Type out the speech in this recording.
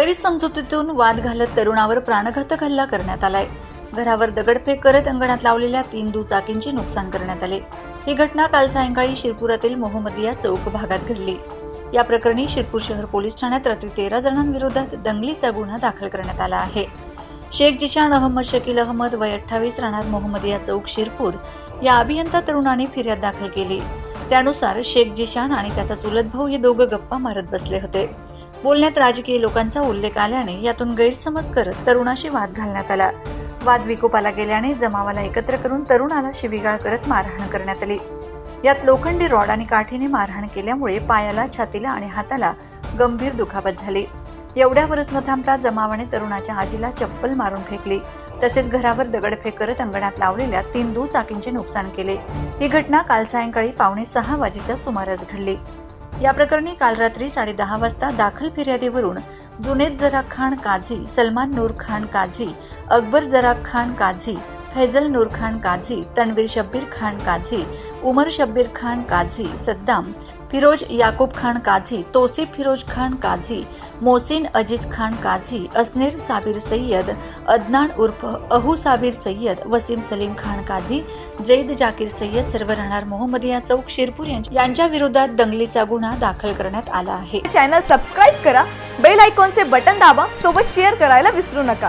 गैरसमजुतीतून वाद घालत तरुणावर प्राणघातक हल्ला करण्यात आलाय. घरावर दगडफेक करत अंगणात लावलेल्या तीन दुचाकींचे नुकसान करण्यात आले. ही घटना काल सायंकाळी शिरपुरातील मोहम्मदिया चौक भागात घडली. या प्रकरणी शिरपूर शहर पोलीस ठाण्यात रात्री तेरा जणांविरोधात दंगलीचा गुन्हा दाखल करण्यात आला आहे. शेख जिशान अहमद शकील अहमद वय अठ्ठावीस राहणार मोहम्मदिया चौक शिरपूर या अभियंता तरुणाने फिर्याद दाखल केली. त्यानुसार शेख जिशान आणि त्याचा चुलत भाऊ हे दोघं गप्पा मारत बसले होते. बोलण्यात राजकीय लोकांचा उल्लेख आल्याने यातून गैरसमज करत तरुणाशी वाद घालण्यात आला. वाद विकोपाला गेल्याने जमावाला एकत्र करून तरुणाला शिवीगाळ करत मारहाण करण्यात आली. यात लोखंडी रॉड आणि काठीने मारहाण केल्यामुळे पायाला छातीला आणि हाताला गंभीर दुखापत झाली. एवढ्यावरच न थांबता जमावाने तरुणाच्या आजीला चप्पल मारून फेकली. तसेच घरावर दगडफेक करत अंगणात लावलेल्या तीन दुचाकींचे नुकसान केले. ही घटना काल सायंकाळी पावणे सहा वाजेच्या सुमारास घडली. या प्रकरणी काल रात्री साडेदहा वाजता दाखल फिर्यादीवरून जुनेद जरा खान काझी सलमान नूर खान काझी अकबर जरा खान काझी फैजल नूर खान काझी तन्वीर शब्बीर खान काझी उमर शब्बीर खान काझी सद्दाम फिरोज याकूब खान काझी तोसिफ फिरोज खान काझी मोसिन अजीज खान काझी असनेर साबिर सय्यद अदनान उर्फ अहू साबिर सय्यद वसीम सलीम खान काझी जैद जाकीर सय्यद सर्व राहणार मोहम्मदिया चौक शिरपूर यांच्या- यांच्या विरोधात दंगलीचा गुन्हा दाखल करण्यात आला आहे. चॅनल सबस्क्राईब करा बेल आयकॉनचे बटन दाबा सोबत शेअर करायला विसरू नका.